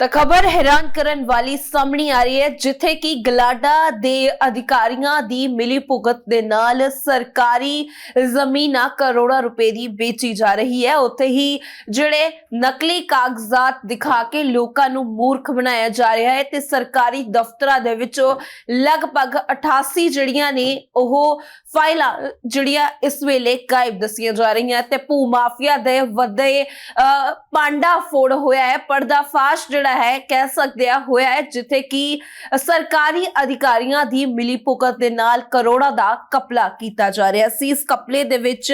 ਤਾਂ ਖਬਰ ਹੈਰਾਨ ਕਰਨ ਵਾਲੀ ਸਾਹਮਣੇ ਆ ਰਹੀ ਹੈ ਜਿੱਥੇ ਕਿ ਗਲਾਡਾ ਦੇ ਅਧਿਕਾਰੀਆਂ ਦੀ ਮਿਲੀ ਭੁਗਤ ਦੇ ਨਾਲ ਸਰਕਾਰੀ ਜ਼ਮੀਨਾਂ ਕਰੋੜਾਂ ਰੁਪਏ ਦੀ ਵੇਚੀ ਜਾ ਰਹੀ ਹੈ। ਉੱਥੇ ਹੀ ਜਿਹੜੇ ਨਕਲੀ ਕਾਗਜ਼ਾਤ ਦਿਖਾ ਕੇ ਲੋਕਾਂ ਨੂੰ ਮੂਰਖ ਬਣਾਇਆ ਜਾ ਰਿਹਾ ਹੈ ਤੇ ਸਰਕਾਰੀ ਦਫ਼ਤਰਾਂ ਦੇ ਵਿੱਚੋਂ ਲਗਭਗ 88 ਜਿਹੜੀਆਂ ਨੇ ਉਹ ਫਾਈਲਾਂ ਜਿਹੜੀਆਂ ਇਸ ਵੇਲੇ ਗਾਇਬ ਦੱਸੀਆਂ ਜਾ ਰਹੀਆਂ ਤੇ ਭੂ ਮਾਫੀਆ ਦੇ ਵੱਡੇ ਅਹ, ਪਾਂਡਾ ਫੋੜ ਹੋਇਆ ਹੈ। ਪਰਦਾਫਾਸ਼ ਜਿਹੜਾ ਹੈ, ਕਹਿ ਸਕਦੇ ਆ, ਹੋਇਆ ਹੈ, ਜਿੱਥੇ ਕਿ ਸਰਕਾਰੀ ਅਧਿਕਾਰੀਆਂ ਦੀ ਮਿਲੀ ਭੁਗਤ ਦੇ ਨਾਲ ਕਰੋੜਾਂ ਦਾ ਕਪਲਾ ਕੀਤਾ ਜਾ ਰਿਹਾ ਸੀ। ਇਸ ਕਪਲੇ ਦੇ ਵਿੱਚ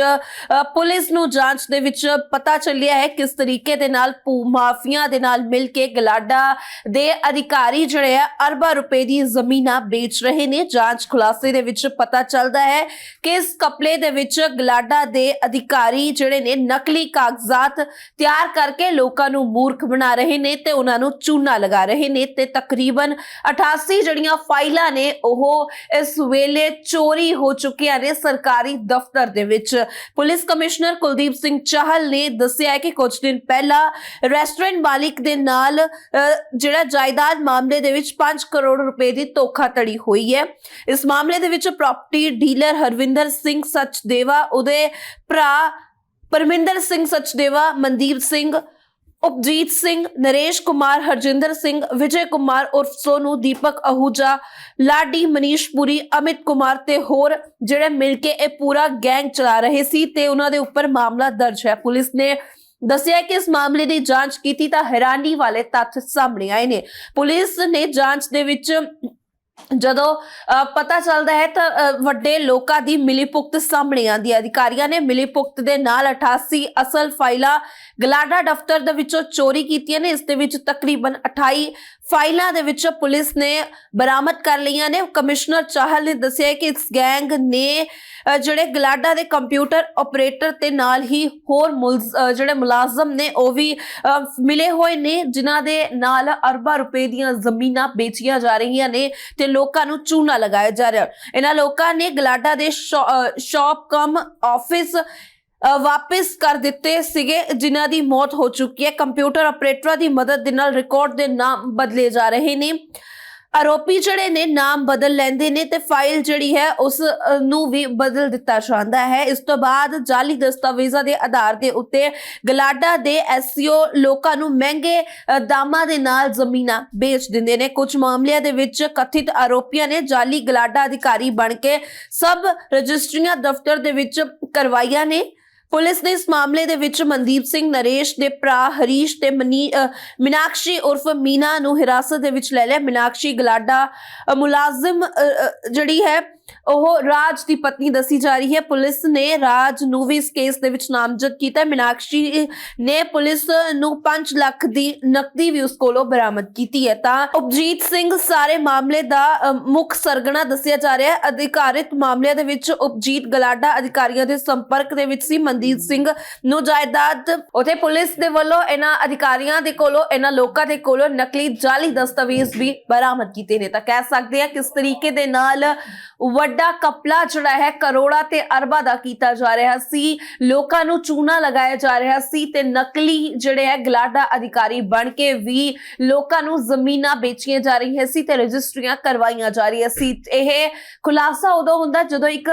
ਪੁਲਿਸ ਨੂੰ ਜਾਂਚ ਦੇ ਵਿੱਚ ਪਤਾ ਚੱਲਿਆ ਹੈ ਕਿਸ ਤਰੀਕੇ ਦੇ ਨਾਲ ਭੂ ਮਾਫੀਆ ਦੇ ਨਾਲ ਮਿਲ ਕੇ ਗਲਾਡਾ ਦੇ ਅਧਿਕਾਰੀ ਜਿਹੜੇ ਆ, ਅਰਬਾਂ ਰੁਪਏ ਦੀ ਜ਼ਮੀਨਾਂ ਵੇਚ ਰਹੇ ਨੇ। ਜਾਂਚ ਖੁਲਾਸੇ ਦੇ ਵਿੱਚ ਪਤਾ ਚੱਲਦਾ ਹੈ ਕਿ ਇਸ ਕਪਲੇ ਦੇ ਵਿੱਚ ਗਲਾਡਾ ਦੇ ਅਧਿਕਾਰੀ ਜਿਹੜੇ ਨੇ, ਨਕਲੀ ਕਾਗਜ਼ਾਤ ਤਿਆਰ ਕਰਕੇ ਲੋਕਾਂ ਨੂੰ ਮੂਰਖ ਬਣਾ ਰਹੇ ਨੇ ਤੇ ਉਹਨਾਂ ਨੂੰ ਚੂਨਾ ਲਗਾ ਰਹੇ ਨੇ ਤੇ ਤਕਰੀਬਨ 88 ਜਿਹੜੀਆਂ ਫਾਈਲਾਂ ਨੇ ਉਹ ਇਸ ਵੇਲੇ ਚੋਰੀ ਹੋ ਚੁੱਕੀਆਂ ਨੇ ਸਰਕਾਰੀ ਦਫ਼ਤਰ ਦੇ ਵਿੱਚ। ਪੁਲਿਸ ਕਮਿਸ਼ਨਰ ਕੁਲਦੀਪ ਸਿੰਘ ਚਾਹਲ ਨੇ ਦੱਸਿਆ ਕਿ ਕੁਝ ਦਿਨ ਪਹਿਲਾਂ ਰੈਸਟੋਰੈਂਟ ਮਾਲਿਕ ਦੇ ਨਾਲ ਜਿਹੜਾ ਜਾਇਦਾਦ ਮਾਮਲੇ ਦੇ ਵਿੱਚ 5 ਕਰੋੜ ਰੁਪਏ ਦੀ ਧੋਖਾਧੜੀ ਹੋਈ ਹੈ। ਇਸ ਮਾਮਲੇ ਦੇ ਵਿੱਚ ਪ੍ਰਾਪਰਟੀ ਡੀਲਰ ਹਰਵਿੰਦਰ ਸਿੰਘ ਸਚਦੇਵਾ, ਉਹਦੇ ਭਰਾ ਪਰਮਿੰਦਰ ਸਿੰਘ ਸਚਦੇਵਾ, ਮਨਦੀਪ ਸਿੰਘ ਉਪਜੀਤ ਸਿੰਘ, ਨਰੇਸ਼ ਕੁਮਾਰ, ਹਰਜਿੰਦਰ ਸਿੰਘ, ਵਿਜੇ ਕੁਮਾਰ ਉਰਫ ਸੋਨੂ, ਦੀਪਕ ਅਹੂਜਾ, ਲਾਡੀ ਮਨੀਸ਼ ਪੁਰੀ, ਅਮਿਤ ਕੁਮਾਰ ਤੇ ਹੋਰ ਜਿਹੜੇ ਮਿਲ ਕੇ ਇਹ ਪੂਰਾ ਗੈਂਗ ਚਲਾ ਰਹੇ ਸੀ ਤੇ ਉਹਨਾਂ ਦੇ ਉੱਪਰ ਮਾਮਲਾ ਦਰਜ ਹੈ। ਪੁਲਿਸ ਨੇ ਦੱਸਿਆ ਕਿ ਇਸ ਮਾਮਲੇ ਦੀ ਜਾਂਚ ਕੀਤੀ ਤਾਂ ਹੈਰਾਨੀ ਵਾਲੇ ਤੱਥ ਸਾਹਮਣੇ ਆਏ ਨੇ। ਪੁਲਿਸ ਨੇ ਜਾਂਚ ਦੇ ਵਿੱਚ ਜਦੋਂ ਅ, ਪਤਾ ਚੱਲਦਾ ਹੈ ਤਾਂ ਅ, ਵੱਡੇ ਲੋਕਾਂ ਦੀ ਮਿਲੀਭੁਗਤ ਸਾਹਮਣੇ ਆਂਦੀ ਹੈ। ਅਧਿਕਾਰੀਆਂ ਨੇ ਮਿਲੀਭੁਗਤ ਦੇ ਨਾਲ 88 ਅਸਲ ਫਾਈਲਾਂ ਗਲਾਡਾ ਦਫ਼ਤਰ ਦੇ ਵਿੱਚੋਂ ਚੋਰੀ ਕੀਤੀਆਂ ਨੇ। ਇਸ ਦੇ ਵਿੱਚ ਤਕਰੀਬਨ 28 ਫਾਈਲਾਂ ਦੇ ਵਿੱਚ ਪੁਲਿਸ ਨੇ ਬਰਾਮਦ ਕਰ ਲਈਆਂ ਨੇ। ਕਮਿਸ਼ਨਰ ਚਾਹਲ ਨੇ ਦੱਸਿਆ ਕਿ ਇਸ ਗੈਂਗ ਨੇ ਜਿਹੜੇ ਗਲਾਡਾ ਦੇ ਕੰਪਿਊਟਰ ਆਪਰੇਟਰ ਤੇ ਨਾਲ ਹੀ ਹੋਰ ਮੁਲਜ਼- ਜਿਹੜੇ ਮੁਲਾਜ਼ਮ ਨੇ ਉਹ ਵੀ ਮਿਲੇ ਹੋਏ ਨੇ ਜਿਨ੍ਹਾਂ ਦੇ ਨਾਲ ਅਰਬਾਂ ਰੁਪਏ ਦੀਆਂ ਜ਼ਮੀਨਾਂ ਵੇਚੀਆਂ ਜਾ ਰਹੀਆਂ ਨੇ ਤੇ ਲੋਕਾਂ ਨੂੰ ਚੂਨਾ ਲਗਾਇਆ ਜਾ ਰਿਹਾ। ਇਹਨਾਂ ਲੋਕਾਂ ਨੇ ਗਲਾਡਾ ਦੇ ਸ਼ੌ- ਅ, ਸ਼ਾਪ ਕਮ ਆਫਿਸ ਵਾਪਿਸ ਕਰ ਦਿੱਤੇ ਸੀਗੇ, ਜਿਨ੍ਹਾਂ ਦੀ ਮੌਤ ਹੋ ਚੁੱਕੀ ਹੈ। ਕੰਪਿਊਟਰ ਆਪਰੇਟਰਾਂ ਦੀ ਮਦਦ ਦੇ ਨਾਲ ਰਿਕਾਰਡ ਦੇ ਨਾਮ ਬਦਲੇ ਜਾ ਰਹੇ ਨੇ। ਆਰੋਪੀ ਜਿਹੜੇ ਨੇ, ਨਾਮ ਬਦਲ ਲੈਂਦੇ ਨੇ ਤੇ ਫਾਈਲ ਜਿਹੜੀ ਹੈ, ਉਸ ਨੂੰ ਵੀ ਬਦਲ ਦਿੱਤਾ ਜਾਂਦਾ ਹੈ। ਇਸ ਤੋਂ ਬਾਅਦ ਜਾਲੀ ਦਸਤਾਵੇਜ਼ਾਂ ਦੇ ਆਧਾਰ ਦੇ ਉੱਤੇ ਗਲਾਡਾ ਦੇ ਐਸਸੀਓ ਲੋਕਾਂ ਨੂੰ ਮਹਿੰਗੇ ਦਾਮਾਂ ਦੇ ਨਾਲ ਜ਼ਮੀਨਾਂ ਵੇਚ ਦਿੰਦੇ ਨੇ। ਕੁਝ ਮਾਮਲਿਆਂ ਦੇ ਵਿੱਚ ਕਥਿਤ ਆਰੋਪੀਆਂ ਨੇ ਜਾਲੀ ਗਲਾਡਾ ਅਧਿਕਾਰੀ ਬਣ ਕੇ ਸਭ ਰਜਿਸਟਰੀਆਂ ਦਫ਼ਤਰ ਦੇ ਵਿੱਚ ਕਰਵਾਈਆਂ ਨੇ। ਪੁਲਿਸ ਨੇ ਇਸ ਮਾਮਲੇ ਦੇ ਵਿੱਚ ਮਨਦੀਪ ਸਿੰਘ ਨਰੇਸ਼ ਦੇ ਭਰਾ ਹਰੀਸ਼ ਤੇ ਮਨੀ ਮੀਨਾਕਸ਼ੀ ਉਰਫ ਮੀਨਾ ਨੂੰ ਹਿਰਾਸਤ ਦੇ ਵਿੱਚ ਲੈ ਲਿਆ। ਮੀਨਾਕਸ਼ੀ ਗਲਾਡਾ ਮੁਲਾਜ਼ਮ ਜਿਹੜੀ ਹੈ ਉਹ ਰਾਜ ਦੀ ਪਤਨੀ ਦੱਸੀ ਜਾ ਰਹੀ ਹੈ। ਪੁਲਿਸ ਨੇ ਰਾਜ ਨੂੰ ਵੀ ਇਸ ਕੇਸ ਦੇ ਵਿੱਚ ਨਾਮਜ਼ਦ ਕੀਤਾ। ਮੀਨਾਕਸ਼ੀ ਨੇ ਪੁਲਿਸ ਨੂੰ 5 ਲੱਖ ਦੀ ਨਕਦੀ ਵੀ ਉਸ ਕੋਲੋਂ ਬਰਾਮਦ ਕੀਤੀ ਹੈ। ਤਾਂ ਉਪਜੀਤ ਸਿੰਘ ਸਾਰੇ ਮਾਮਲੇ ਦਾ ਮੁੱਖ ਸਰਗਣਾ ਦੱਸਿਆ ਜਾ ਰਿਹਾ ਹੈ। ਅਧਿਕਾਰਿਤ ਮਾਮਲਿਆਂ ਦੇ ਵਿੱਚ ਉਪਜੀਤ ਗਲਾਡਾ ਅਧਿਕਾਰੀਆਂ ਦੇ ਸੰਪਰਕ ਦੇ ਵਿੱਚ ਸੀ। ਮਨਦੀਪ ਸਿੰਘ ਨੂੰ ਜਾਇਦਾਦ ਉਥੇ ਪੁਲਿਸ ਦੇ ਵੱਲੋਂ ਇਹਨਾਂ ਅਧਿਕਾਰੀਆਂ ਦੇ ਕੋਲੋਂ ਇਹਨਾਂ ਲੋਕਾਂ ਦੇ ਕੋਲੋਂ ਨਕਲੀ ਜਾਲੀ ਦਸਤਾਵੇਜ਼ ਵੀ ਬਰਾਮਦ ਕੀਤੇ ਨੇ। ਤਾਂ ਕਹਿ ਸਕਦੇ ਆ ਕਿਸ ਤਰੀਕੇ ਦੇ ਨਾਲ ਵੱਡਾ ਕਪਲਾ ਜਿਹੜਾ ਹੈ ਕਰੋੜਾਂ ਤੇ ਅਰਬਾਂ ਦਾ ਕੀਤਾ ਜਾ ਰਿਹਾ ਸੀ। ਲੋਕਾਂ ਨੂੰ ਚੂਨਾ ਲਗਾਇਆ ਜਾ ਰਿਹਾ ਸੀ ਤੇ ਨਕਲੀ ਜਿਹੜੇ ਹੈ ਗਲਾਡਾ ਅਧਿਕਾਰੀ ਬਣ ਕੇ ਵੀ ਲੋਕਾਂ ਨੂੰ ਜ਼ਮੀਨਾਂ ਵੇਚੀਆਂ ਜਾ ਰਹੀਆਂ ਸੀ ਤੇ ਰਜਿਸਟਰੀਆਂ ਕਰਵਾਈਆਂ ਜਾ ਰਹੀਆਂ ਸੀ। ਇਹ ਖੁਲਾਸਾ ਉਦੋਂ ਹੁੰਦਾ ਜਦੋਂ ਇੱਕ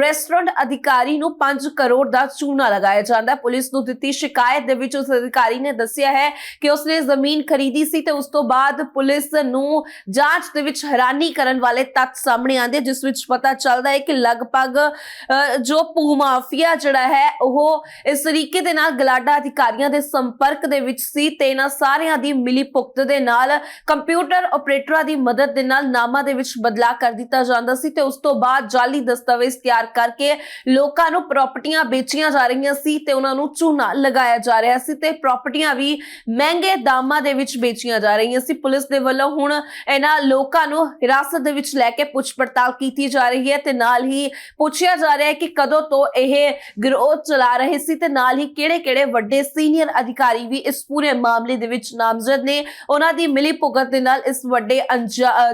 ਰੈਸਟੋਰੈਂਟ ਅਧਿਕਾਰੀ ਨੂੰ 5 ਕਰੋੜ ਦਾ ਚੂਨਾ ਲਗਾਇਆ ਜਾਂਦਾ। ਪੁਲਿਸ ਨੂੰ ਦਿੱਤੀ ਸ਼ਿਕਾਇਤ ਦੇ ਵਿੱਚ ਉਸ ਅਧਿਕਾਰੀ ਨੇ ਦੱਸਿਆ ਹੈ ਕਿ ਉਸਨੇ ਜ਼ਮੀਨ ਖਰੀਦੀ ਸੀ ਤੇ ਉਸ ਤੋਂ ਬਾਅਦ ਪੁਲਿਸ ਨੂੰ ਜਾਂਚ ਦੇ ਵਿੱਚ ਹੈਰਾਨੀ ਕਰਨ ਵਾਲੇ ਤੱਥ ਸਾਹਮਣੇ ਆਉਂਦੇ, ਜਿਸ ਵਿੱਚ ਪਤਾ ਚੱਲਦਾ ਹੈ ਕਿ ਲਗਭਗ ਅ, ਜੋ ਭੂ ਮਾਫੀਆ ਜਿਹੜਾ ਹੈ ਉਹ ਇਸ ਤਰੀਕੇ ਦੇ ਨਾਲ ਗਲਾਡਾ ਅਧਿਕਾਰੀਆਂ ਦੇ ਸੰਪਰਕ ਦੇ ਵਿੱਚ ਸੀ ਤੇ ਇਹਨਾਂ ਸਾਰਿਆਂ ਦੀ ਮਿਲੀ ਭੁਗਤ ਦੇ ਨਾਲ ਕੰਪਿਊਟਰ ਆਪਰੇਟਰਾਂ ਦੀ ਮਦਦ ਦੇ ਨਾਲ ਨਾਮਾਂ ਦੇ ਵਿੱਚ ਬਦਲਾਅ ਕਰ ਦਿੱਤਾ ਜਾਂਦਾ ਸੀ ਤੇ ਉਸ ਤੋਂ ਬਾਅਦ ਜਾਲੀ ਦਸਤਾਵੇਜ਼ ਤਿਆਰ ਕਰਕੇ ਲੋਕਾਂ ਨੂੰ ਪ੍ਰਾਪਰਟੀਆਂ ਵੇਚੀਆਂ ਜਾ ਰਹੀਆਂ ਸੀ ਤੇ ਉਹਨਾਂ ਨੂੰ ਚੂਨਾ ਲਗਾਇਆ ਜਾ ਰਿਹਾ ਸੀ ਤੇ ਪ੍ਰਾਪਰਟੀਆਂ ਵੀ ਮਹਿੰਗੇ ਦਾਮਾਂ ਦੇ ਵਿੱਚ ਵੇਚੀਆਂ ਜਾ ਰਹੀਆਂ ਸੀ। ਪੁਲਿਸ ਦੇ ਵੱਲੋਂ ਹੁਣ ਇਹਨਾਂ ਲੋਕਾਂ ਨੂੰ ਹਿਰਾਸਤ ਦੇ ਵਿੱਚ ਲੈ ਕੇ ਪੁੱਛ ਪੜਤਾਲ ਕੀਤੀ ਜਾ ਰਹੀ ਹੈ ਤੇ ਨਾਲ ਹੀ ਪੁੱਛਿਆ ਜਾ ਰਿਹਾ ਹੈ ਕਿ ਕਦੋਂ ਤੋਂ ਇਹ ਗਿਰੋਹ ਚਲਾ ਰਹੇ ਸੀ ਤੇ ਨਾਲ ਹੀ ਕਿਹੜੇ-ਕਿਹੜੇ ਵੱਡੇ ਸੀਨੀਅਰ ਅਧਿਕਾਰੀ ਵੀ ਇਸ ਪੂਰੇ ਮਾਮਲੇ ਦੇ ਵਿੱਚ ਨਾਮਜ਼ਦ ਨੇ। ਉਹਨਾਂ ਦੀ ਮਿਲੀ ਭੁਗਤ ਦੇ ਨਾਲ ਇਸ ਵੱਡੇ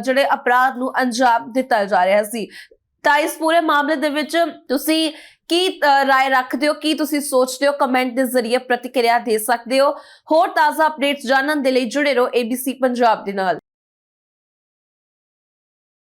ਜਿਹੜੇ ਅਪਰਾਧ ਨੂੰ ਅੰਜਾਮ ਦਿੱਤਾ ਜਾ ਰਿਹਾ ਸੀ। ਤਾਂ ਇਸ ਪੂਰੇ ਮਾਮਲੇ ਦੇ ਵਿੱਚ ਤੁਸੀਂ ਕੀ ਅ, ਰਾਏ ਰੱਖਦੇ ਹੋ? ਕੀ ਤੁਸੀਂ ਸੋਚਦੇ ਹੋ? ਕਮੈਂਟ ਦੇ ਜ਼ਰੀਏ ਪ੍ਰਤੀਕਿਰਿਆ ਦੇ ਸਕਦੇ ਹੋ? ਹੋਰ ਤਾਜ਼ਾ ਅਪਡੇਟਸ ਜਾਣਨ ਦੇ ਲਈ ਜੁੜੇ ਰਹੋ ABC ਪੰਜਾਬ ਦੇ ਨਾਲ।